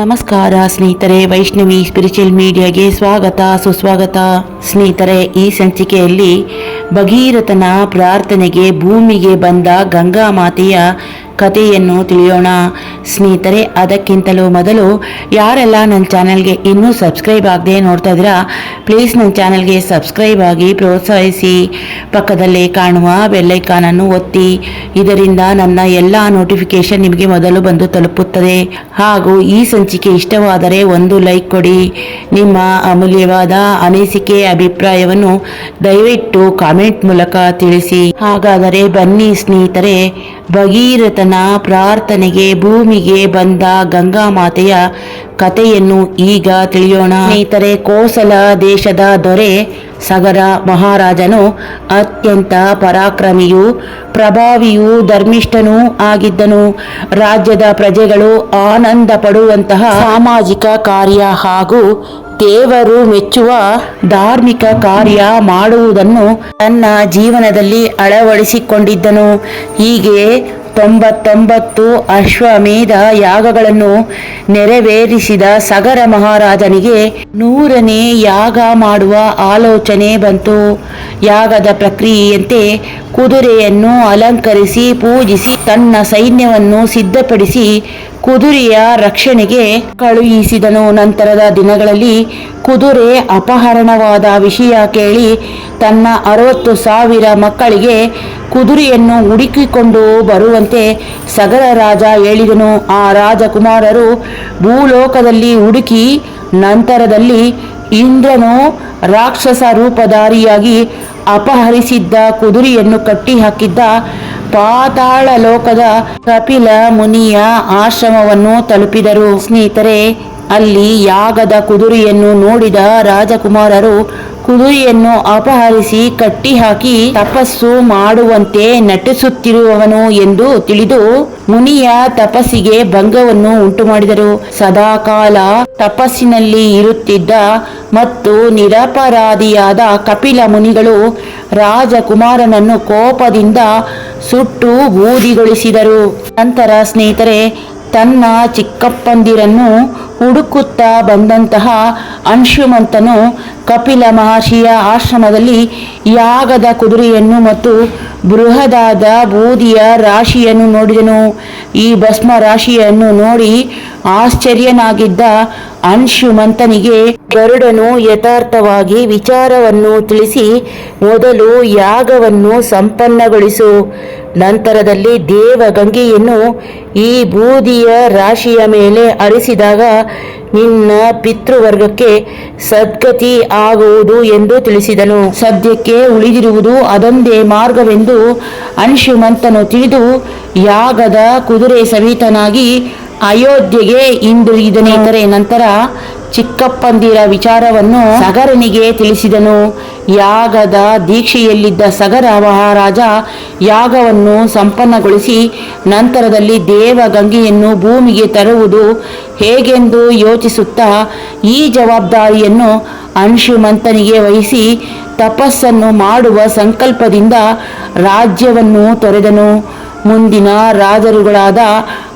ನಮಸ್ಕಾರ ಸ್ನೇಹಿತರೆ, ವೈಷ್ಣವಿ ಸ್ಪಿರಿಚುವಲ್ ಮೀಡಿಯಾಗೆ ಸ್ವಾಗತ, ಸುಸ್ವಾಗತ. ಸ್ನೇಹಿತರೆ, ಈ ಸಂಚಿಕೆಯಲ್ಲಿ ಭಗೀರಥನ ಪ್ರಾರ್ಥನೆಗೆ ಭೂಮಿಗೆ ಬಂದ ಗಂಗಾ ಮಾತೆಯ ಕಥೆಯನ್ನು ತಿಳಿಯೋಣ. ಸ್ನೇಹಿತರೆ, ಅದಕ್ಕಿಂತಲೂ ಮೊದಲು ಯಾರೆಲ್ಲ ನನ್ನ ಚಾನಲ್ಗೆ ಇನ್ನೂ ಸಬ್ಸ್ಕ್ರೈಬ್ ಆಗದೆ ನೋಡ್ತಾ ಇದ್ದೀರಾ, ಪ್ಲೀಸ್ ನನ್ನ ಚಾನಲ್ಗೆ ಸಬ್ಸ್ಕ್ರೈಬ್ ಆಗಿ ಪ್ರೋತ್ಸಾಹಿಸಿ. ಪಕ್ಕದಲ್ಲೇ ಕಾಣುವ ಬೆಲ್ಲೈಕಾನನ್ನು ಒತ್ತಿ. ಇದರಿಂದ ನನ್ನ ಎಲ್ಲ ನೋಟಿಫಿಕೇಶನ್ ನಿಮಗೆ ಮೊದಲು ಬಂದು ತಲುಪುತ್ತದೆ. ಹಾಗೂ ಈ ಸಂಚಿಕೆ ಇಷ್ಟವಾದರೆ ಒಂದು ಲೈಕ್ ಕೊಡಿ. ನಿಮ್ಮ ಅಮೂಲ್ಯವಾದ ಅನಿಸಿಕೆ, ಅಭಿಪ್ರಾಯವನ್ನು ದಯವಿಟ್ಟು ಕಾಮೆಂಟ್ ಮೂಲಕ ತಿಳಿಸಿ. ಹಾಗಾದರೆ ಬನ್ನಿ ಸ್ನೇಹಿತರೆ, ಭಗೀರಥನ ಪ್ರಾರ್ಥನೆಗೆ ಭೂಮಿಗೆ ಬಂದ ಗಂಗಾ ಮಾತೆಯ ಕಥೆಯನ್ನು ಈಗ ತಿಳಿಯೋಣ. ಸ್ನೇಹಿತರೆ, ಕೋಸಲ ದೇಶದ ದೊರೆ ಸಗರ ಮಹಾರಾಜನು ಅತ್ಯಂತ ಪರಾಕ್ರಮಿಯು ಪ್ರಭಾವಿಯೂ ಧರ್ಮಿಷ್ಠನೂ ಆಗಿದ್ದನು. ರಾಜ್ಯದ ಪ್ರಜೆಗಳು ಆನಂದ ಪಡುವಂತಹ ಸಾಮಾಜಿಕ ಕಾರ್ಯ ಹಾಗೂ ದೇವರು ಮೆಚ್ಚುವ ಧಾರ್ಮಿಕ ಕಾರ್ಯ ಮಾಡುವುದನ್ನು ತನ್ನ ಜೀವನದಲ್ಲಿ ಅಳವಡಿಸಿಕೊಂಡಿದ್ದನು. ಹೀಗೆ ತೊಂಬತ್ತೊಂಬತ್ತು ಅಶ್ವಮೇಧ ಯಾಗಗಳನ್ನು ನೆರವೇರಿಸಿದ ಸಗರ ಮಹಾರಾಜನಿಗೆ ನೂರನೇ ಯಾಗ ಮಾಡುವ ಆಲೋಚನೆ ಬಂತು. ಯಾಗದ ಪ್ರಕ್ರಿಯೆಯಂತೆ ಕುದುರೆಯನ್ನು ಅಲಂಕರಿಸಿ ಪೂಜಿಸಿ ತನ್ನ ಸೈನ್ಯವನ್ನು ಸಿದ್ಧಪಡಿಸಿ ಕುದುರೆಯ ರಕ್ಷಣೆಗೆ ಕಳುಹಿಸಿದನು. ನಂತರದ ದಿನಗಳಲ್ಲಿ ಕುದುರೆ ಅಪಹರಣವಾದ ವಿಷಯ ಕೇಳಿ ತನ್ನ ಅರವತ್ತು ಸಾವಿರ ಮಕ್ಕಳಿಗೆ ಕುದುರೆಯನ್ನು ಹುಡುಕಿಕೊಂಡು ಬರುವಂತೆ ಸಗರ ರಾಜ ಹೇಳಿದನು. ಆ ರಾಜಕುಮಾರರು ಭೂಲೋಕದಲ್ಲಿ ಹುಡುಕಿ ನಂತರದಲ್ಲಿ ಇಂದ್ರನು ರಾಕ್ಷಸ ರೂಪಧಾರಿಯಾಗಿ ಅಪಹರಿಸಿದ್ದ ಕುದುರೆಯನ್ನು ಕಟ್ಟಿ ಹಾಕಿದ್ದ ಪಾತಾಳ ಲೋಕದ ಕಪಿಲ ಮುನಿಯ ಆಶ್ರಮವನ್ನು ತಲುಪಿದರು. ಸ್ನೇಹಿತರೆ, ಅಲ್ಲಿ ಯಾಗದ ಕುದುರೆಯನ್ನು ನೋಡಿದ ರಾಜಕುಮಾರರು ಕುದುರೆಯನ್ನು ಅಪಹರಿಸಿ ಕಟ್ಟಿಹಾಕಿ ತಪಸ್ಸು ಮಾಡುವಂತೆ ನಟಿಸುತ್ತಿರುವವನು ಎಂದು ತಿಳಿದು ಮುನಿಯ ತಪಸ್ಸಿಗೆ ಭಂಗವನ್ನು ಉಂಟು ಮಾಡಿದರು ಸದಾಕಾಲ ತಪಸ್ಸಿನಲ್ಲಿ ಇರುತ್ತಿದ್ದ ಮತ್ತು ನಿರಪರಾಧಿಯಾದ ಕಪಿಲ ಮುನಿಗಳು ರಾಜಕುಮಾರನನ್ನು ಕೋಪದಿಂದ ಸುಟ್ಟು ಬೂದಿಗೊಳಿಸಿದರು. ನಂತರ ಸ್ನೇಹಿತರೆ ತನ್ನ ಚಿಕ್ಕಪ್ಪಂದಿರನ್ನು ಹುಡುಕುತ್ತಾ ಬಂದಂತಹ ಅಂಶುಮಂತನು ಕಪಿಲ ಮಹರ್ಷಿಯ ಆಶ್ರಮದಲ್ಲಿ ಯಾಗದ ಕುದುರೆಯನ್ನು ಮತ್ತು ಬೃಹದಾದ ಬೂದಿಯ ರಾಶಿಯನ್ನು ನೋಡಿದನು. ಈ ಭಸ್ಮ ರಾಶಿಯನ್ನು ನೋಡಿ ಆಶ್ಚರ್ಯನಾಗಿದ್ದ ಅಂಶುಮಂತನಿಗೆ ಗರುಡನು ಯಥಾರ್ಥವಾಗಿ ವಿಚಾರವನ್ನು ತಿಳಿಸಿ, ಮೊದಲು ಯಾಗವನ್ನು ಸಂಪನ್ನಗೊಳಿಸು, ನಂತರದಲ್ಲಿ ದೇವಗಂಗೆಯನ್ನು ಈ ಬೂದಿಯ ರಾಶಿಯ ಮೇಲೆ ಹರಿಸಿದಾಗ ನಿನ್ನ ಪಿತೃವರ್ಗಕ್ಕೆ ಸದ್ಗತಿ ಆಗುವುದು ಎಂದು ತಿಳಿಸಿದನು. ಸದ್ಯಕ್ಕೆ ಉಳಿದಿರುವುದು ಅದೊಂದೇ ಮಾರ್ಗವೆಂದು ಅನುಶುಮಂತನು ತಿಳಿದು, ಯಾಗದ ಕುದುರೆ ಸಮೇತನಾಗಿ ಅಯೋಧ್ಯೆಗೆ ಇಂದು ಇತರೆ ನಂತರ ಚಿಕ್ಕಪ್ಪಂದಿರ ವಿಚಾರವನ್ನು ಸಗರನಿಗೆ ತಿಳಿಸಿದನು. ಯಾಗದ ದೀಕ್ಷೆಯಲ್ಲಿದ್ದ ಸಗರ ಮಹಾರಾಜ ಯಾಗವನ್ನು ಸಂಪನ್ನಗೊಳಿಸಿ ನಂತರದಲ್ಲಿ ದೇವಗಂಗೆಯನ್ನು ಭೂಮಿಗೆ ತರುವುದು ಹೇಗೆಂದು ಯೋಚಿಸುತ್ತಾ ಈ ಜವಾಬ್ದಾರಿಯನ್ನು ಅಂಶುಮಂತನಿಗೆ ವಹಿಸಿ ತಪಸ್ಸನ್ನು ಮಾಡುವ ಸಂಕಲ್ಪದಿಂದ ರಾಜ್ಯವನ್ನು ತೊರೆದನು. ಮುಂದಿನ ರಾಜರುಗಳಾದ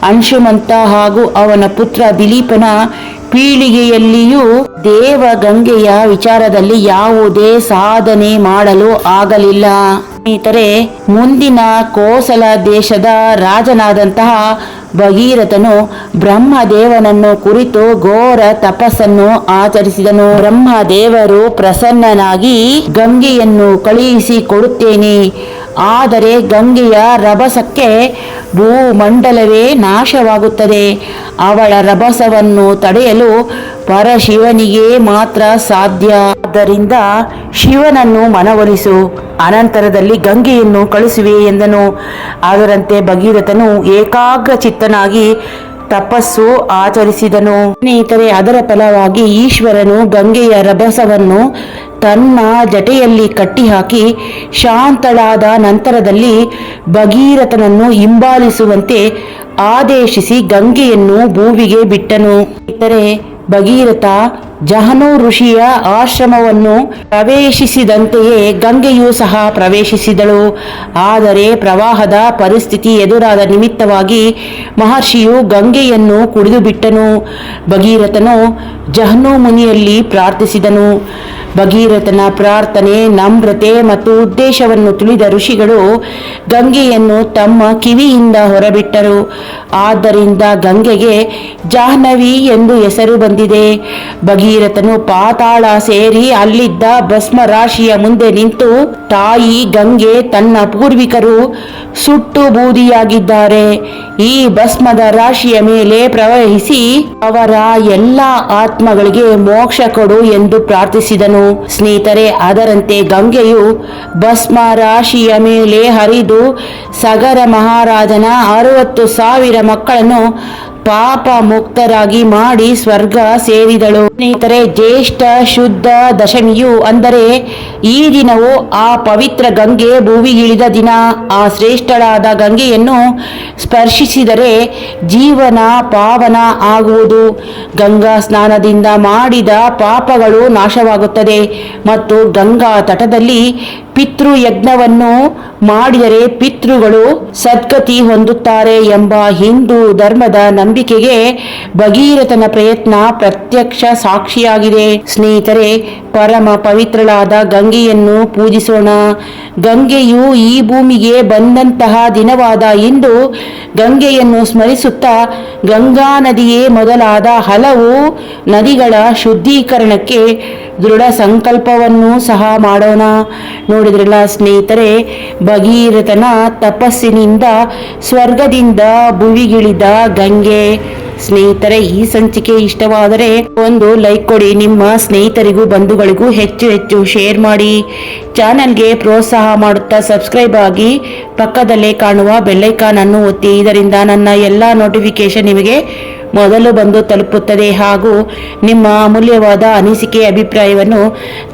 ಅಂಶುಮಂತ ಹಾಗೂ ಅವನ ಪುತ್ರ ದಿಲೀಪನ ಪೀಳಿಗೆಯಲ್ಲಿಯೂ ದೇವಗಂಗೆಯ ವಿಚಾರದಲ್ಲಿ ಯಾವುದೇ ಸಾಧನೆ ಮಾಡಲು ಆಗಲಿಲ್ಲ. ಸ್ನೇಹಿತರೆ, ಮುಂದಿನ ಕೋಸಲ ದೇಶದ ರಾಜನಾದಂತಹ ಭಗೀರಥನು ಬ್ರಹ್ಮದೇವನನ್ನು ಕುರಿತು ಘೋರ ತಪಸ್ಸನ್ನು ಆಚರಿಸಿದನು. ಬ್ರಹ್ಮದೇವರು ಪ್ರಸನ್ನನಾಗಿ ಗಂಗೆಯನ್ನು ಕಳುಹಿಸಿ ಕೊಡುತ್ತೇನೆ. ಆದರೆ ಗಂಗೆಯ ರಭಸಕ್ಕೆ ಭೂಮಂಡಲವೇ ನಾಶವಾಗುತ್ತದೆ. ಅವಳ ರಭಸವನ್ನು ತಡೆಯಲು ಪರಶಿವನಿಗೆ ಮಾತ್ರ ಸಾಧ್ಯ. ಆದ್ದರಿಂದ ಶಿವನನ್ನು ಮನವೊಲಿಸು. ಅನಂತರದಲ್ಲಿ ಗಂಗೆಯನ್ನು ಕಳಿಸುವೆ ಎಂದನು. ಅದರಂತೆ ಭಗೀರಥನು ಏಕಾಗ್ರ ಚಿತ್ತನಾಗಿ ತಪಸ್ಸು ಆಚರಿಸಿದನು. ಸ್ನೇಹಿತರೆ, ಅದರ ಫಲವಾಗಿ ಈಶ್ವರನು ಗಂಗೆಯ ರಭಸವನ್ನು ತನ್ನ ಜಟೆಯಲ್ಲಿ ಕಟ್ಟಿಹಾಕಿ ಶಾಂತಳಾದ ನಂತರದಲ್ಲಿ ಭಗೀರಥನನ್ನು ಹಿಂಬಾಲಿಸುವಂತೆ ಆದೇಶಿಸಿ ಗಂಗೆಯನ್ನು ಭೂವಿಗೆ ಬಿಟ್ಟನು. ಇತರೆ ಭಗೀರಥ ಜಹನು ಋಷಿಯ ಆಶ್ರಮವನ್ನು ಪ್ರವೇಶಿಸಿದಂತೆಯೇ ಗಂಗೆಯೂ ಸಹ ಪ್ರವೇಶಿಸಿದಳು. ಆದರೆ ಪ್ರವಾಹದ ಪರಿಸ್ಥಿತಿ ಎದುರಾದ ನಿಮಿತ್ತವಾಗಿ ಮಹರ್ಷಿಯು ಗಂಗೆಯನ್ನು ಕುಡಿದು ಬಿಟ್ಟನು ಭಗೀರಥನು ಜಹನು ಮುನಿಯಲ್ಲಿ ಪ್ರಾರ್ಥಿಸಿದನು. ಭಗೀರಥನ ಪ್ರಾರ್ಥನೆ, ನಮ್ರತೆ ಮತ್ತು ಉದ್ದೇಶವನ್ನು ತಿಳಿದ ಋಷಿಗಳು ಗಂಗೆಯನ್ನು ತಮ್ಮ ಕಿವಿಯಿಂದ ಹೊರಬಿಟ್ಟರು. ಆದ್ದರಿಂದ ಗಂಗೆಗೆ ಜಾಹ್ನವಿ ಎಂದು ಹೆಸರು ಬಂದಿದೆ. ಭಗೀರಥನು ಪಾತಾಳ ಸೇರಿ ಅಲ್ಲಿದ್ದ ಭಸ್ಮ ರಾಶಿಯ ಮುಂದೆ ನಿಂತು ತಾಯಿ ಗಂಗೆ ತನ್ನ ಪೂರ್ವಿಕರು ಸುಟ್ಟು ಬೂದಿಯಾಗಿದ್ದಾರೆ. ಈ ಭಸ್ಮದ ರಾಶಿಯ ಮೇಲೆ ಪ್ರವಹಿಸಿ ಅವರ ಎಲ್ಲ ಆತ್ಮಗಳಿಗೆ ಮೋಕ್ಷ ಕೊಡು ಎಂದು ಪ್ರಾರ್ಥಿಸಿದನು. ಸ್ನೇಹಿತರೆ, ಅದರಂತೆ ಗಂಗೆಯು ಭಸ್ಮ ರಾಶಿಯ ಮೇಲೆ ಹರಿದು ಸಗರ ಮಹಾರಾಜನ ಅರವತ್ತು ಸಾವಿರ ಮಕ್ಕಳನ್ನು ಪಾಪ ಮುಕ್ತರಾಗಿ ಮಾಡಿ ಸ್ವರ್ಗ ಸೇರಿದಳು. ಸ್ನೇಹಿತರೆ, ಜ್ಯೇಷ್ಠ ಶುದ್ಧ ದಶಮಿಯು ಅಂದರೆ ಈ ದಿನವು ಆ ಪವಿತ್ರ ಗಂಗೆ ಭೂವಿಗಿಳಿದ ದಿನ. ಆ ಶ್ರೇಷ್ಠಳಾದ ಗಂಗೆಯನ್ನು ಸ್ಪರ್ಶಿಸಿದರೆ ಜೀವನ ಪಾವನ ಆಗುವುದು. ಗಂಗಾ ಸ್ನಾನದಿಂದ ಮಾಡಿದ ಪಾಪಗಳು ನಾಶವಾಗುತ್ತದೆ ಮತ್ತು ಗಂಗಾ ತಟದಲ್ಲಿ ಪಿತೃ ಯಜ್ಞವನ್ನು ಮಾಡಿದರೆ ಪಿತೃಗಳು ಸದ್ಗತಿ ಹೊಂದುತ್ತಾರೆ ಎಂಬ ಹಿಂದೂ ಧರ್ಮದ ನಂಬಿಕೆಗೆ ಭಗೀರಥನ ಪ್ರಯತ್ನ ಪ್ರತ್ಯಕ್ಷ ಸಾಕ್ಷಿಯಾಗಿದೆ. ಸ್ನೇಹಿತರೆ ಪರಮ ಪವಿತ್ರಳಾದ ಗಂಗೆಯನ್ನು ಪೂಜಿಸೋಣ. ಗಂಗೆಯು ಈ ಭೂಮಿಗೆ ಬಂದಂತಹ ದಿನವಾದ ಇಂದು ಗಂಗೆಯನ್ನು ಸ್ಮರಿಸುತ್ತಾ ಗಂಗಾ ನದಿಯೇ ಮೊದಲಾದ ಹಲವು ನದಿಗಳ ಶುದ್ಧೀಕರಣಕ್ಕೆ ದೃಢ ಸಂಕಲ್ಪವನ್ನು ಸಹ ಮಾಡೋಣ. ನೋಡಿದ್ರಲ್ಲ ಸ್ನೇಹಿತರೆ, ಭಗೀರಥನ ತಪಸ್ಸಿನಿಂದ ಸ್ವರ್ಗದಿಂದ ಭುವಿಗಿಳಿದ ಗಂಗೆ. ಸ್ನೇಹಿತರೆ, ಈ ಸಂಚಿಕೆ ಇಷ್ಟವಾದರೆ ಒಂದು ಲೈಕ್ ಕೊಡಿ. ನಿಮ್ಮ ಸ್ನೇಹಿತರಿಗೂ, ಬಂಧುಗಳಿಗೂ ಹೆಚ್ಚು ಹೆಚ್ಚು ಶೇರ್ ಮಾಡಿ. ಚಾನೆಲ್ಗೆ ಪ್ರೋತ್ಸಾಹ ಮಾಡುತ್ತಾ ಸಬ್ಸ್ಕ್ರೈಬ್ ಆಗಿ ಪಕ್ಕದಲ್ಲೇ ಕಾಣುವ ಬೆಲ್ಲೈಕಾನ್ ಅನ್ನು ಒತ್ತಿ. ಇದರಿಂದ ನನ್ನ ಎಲ್ಲ ನೋಟಿಫಿಕೇಶನ್ ನಿಮಗೆ ಮೊದಲು ಬಂದು ತಲುಪುತ್ತದೆ ಹಾಗೂ ನಿಮ್ಮ ಅಮೂಲ್ಯವಾದ ಅನಿಸಿಕೆ ಅಭಿಪ್ರಾಯವನ್ನು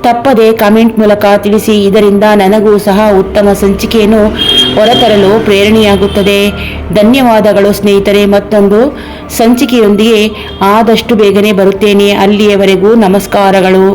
ತಪ್ಪದೆ ಕಾಮೆಂಟ್ ಮೂಲಕ ತಿಳಿಸಿ, ಇದರಿಂದ ನನಗೂ ಸಹ ಉತ್ತಮ ಸಂಚಿಕೆಯನ್ನು ಹೊರತರಲು ಪ್ರೇರಣೆಯಾಗುತ್ತದೆ. ಧನ್ಯವಾದಗಳು ಸ್ನೇಹಿತರೆ, ಮತ್ತೊಂದು ಸಂಚಿಕೆಯೊಂದಿಗೆ ಆದಷ್ಟು ಬೇಗನೆ ಬರುತ್ತೇನೆ. ಅಲ್ಲಿಯವರೆಗೂ ನಮಸ್ಕಾರಗಳು.